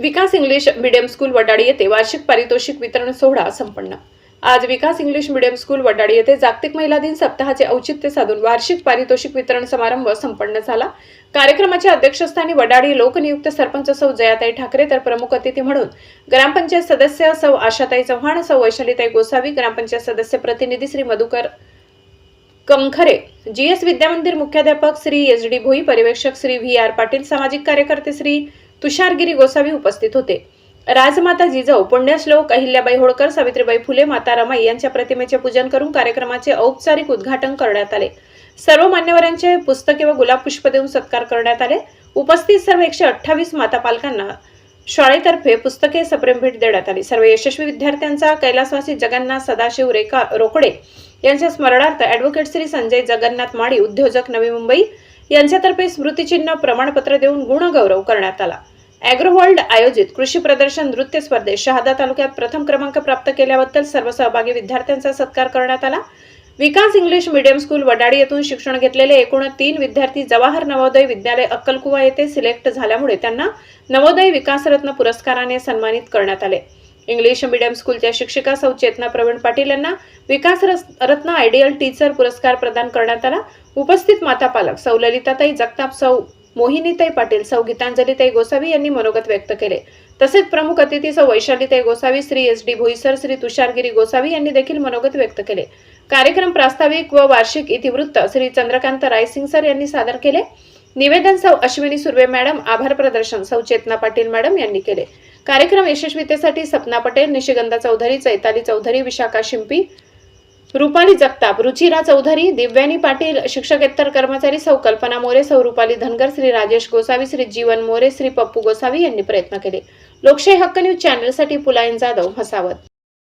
Vikas English medium school Wadali येथे वार्षिक पारितोषिक वितरण सोहळा संपन्न. आज Vikas English medium school Wadali येथे जागतिक महिला दिन सप्ताहाचे औचित्य साधून वार्षिक पारितोषिक वितरण समारंभ संपन्न झाला. कार्यक्रमाच्या अध्यक्षस्थानी वडाळी लोकनियुक्त सरपंच सौ जयाताई ठाकरे तर प्रमुख अतिथी म्हणून ग्रामपंचायत सदस्य सौ आशाताई चव्हाण सौ वैशालीताई गोसावी ग्रामपंचायत सदस्य प्रतिनिधी श्री मधुकर कंखरे जीएस विद्यामंदिर मुख्याध्यापक श्री एस डी भोई पर्यवेक्षक श्री व्ही आर पाटील सामाजिक कार्यकर्ते श्री तुषारगिरी गोसावी उपस्थित होते. राजमाता जिजाऊ पुण्यश्लोक अहिल्याबाई होळकर सावित्रीबाई फुले माता रमाई यांच्या प्रतिमेचे पूजन करून कार्यक्रमाचे औपचारिक उद्घाटन करण्यात आले. सर्व मान्यवरांचे पुस्तके व गुलाब पुष्प देऊन सत्कार करण्यात आले. उपस्थित सर्व एकशे अठ्ठावीस माता पालकांना शाळेतर्फे पुस्तके सप्रेम भेट देण्यात आली. सर्व यशस्वी विद्यार्थ्यांचा कैलासवासी जगन्नाथ सदाशिव रेखा रोकडे यांच्या स्मरणार्थ ॲडव्होकेट श्री संजय जगन्नाथ माळी उद्योजक नवी मुंबई यांच्यातर्फे स्मृतिचिन्ह प्रमाणपत्र देऊन गुणगौरव करण्यात आला. ॲग्रोवर्ल्ड आयोजित कृषी प्रदर्शन नृत्य स्पर्धेत शहादा तालुक्यात प्रथम क्रमांक प्राप्त केल्याबद्दल सर्व सहभागी विद्यार्थ्यांचा सत्कार करण्यात आला. Vikas English medium school Wadali येथून शिक्षण घेतलेले एकूण तीन विद्यार्थी जवाहर नवोदय विद्यालय अक्कलकुवा येथे सिलेक्ट झाल्यामुळे त्यांना नवोदय विकासरत्न पुरस्काराने सन्मानित करण्यात आले. इंग्लिश मीडियम स्कूलच्या शिक्षिका सौ चेतना प्रवीण पाटील यांना विकास रत्न आयडियल टीचर पुरस्कार प्रदान करण्यात आला. उपस्थित माता पालक सौ ललिताताई जगताप सौ मोहिनीताई पाटील सौ गीतांजलीताई गोसावी यांनी मनोगत व्यक्त केले. तसेच प्रमुख अतिथी सौ वैशालीताई गोसावी श्री एस डी भोईसर श्री तुषारगिरी गोसावी यांनी देखील मनोगत व्यक्त केले. कार्यक्रम प्रास्ताविक व वार्षिक इतिवृत्त श्री चंद्रकांत रायसिंग सर यांनी सादर केले. निवेदन सौ अश्विनी सुर्वे मॅडम आभार प्रदर्शन सौ चेतना पाटील मॅडम यांनी केले. कार्यक्रम यशस्वीतेसाठी सपना पटेल निशिगंधा चौधरी चैताली चौधरी विशाखा शिंपी रुपाली जगताप रुचिरा चौधरी दिव्यानी पाटील शिक्षकेतर कर्मचारी सौ कल्पना मोरे सौ रुपाली धनगर श्री राजेश गोसावी श्री जीवन मोरे श्री पप्पू गोसावी यांनी प्रयत्न केले. लोकशाही हक्क न्यूज चॅनलसाठी पुलायन जाधव म्हसावत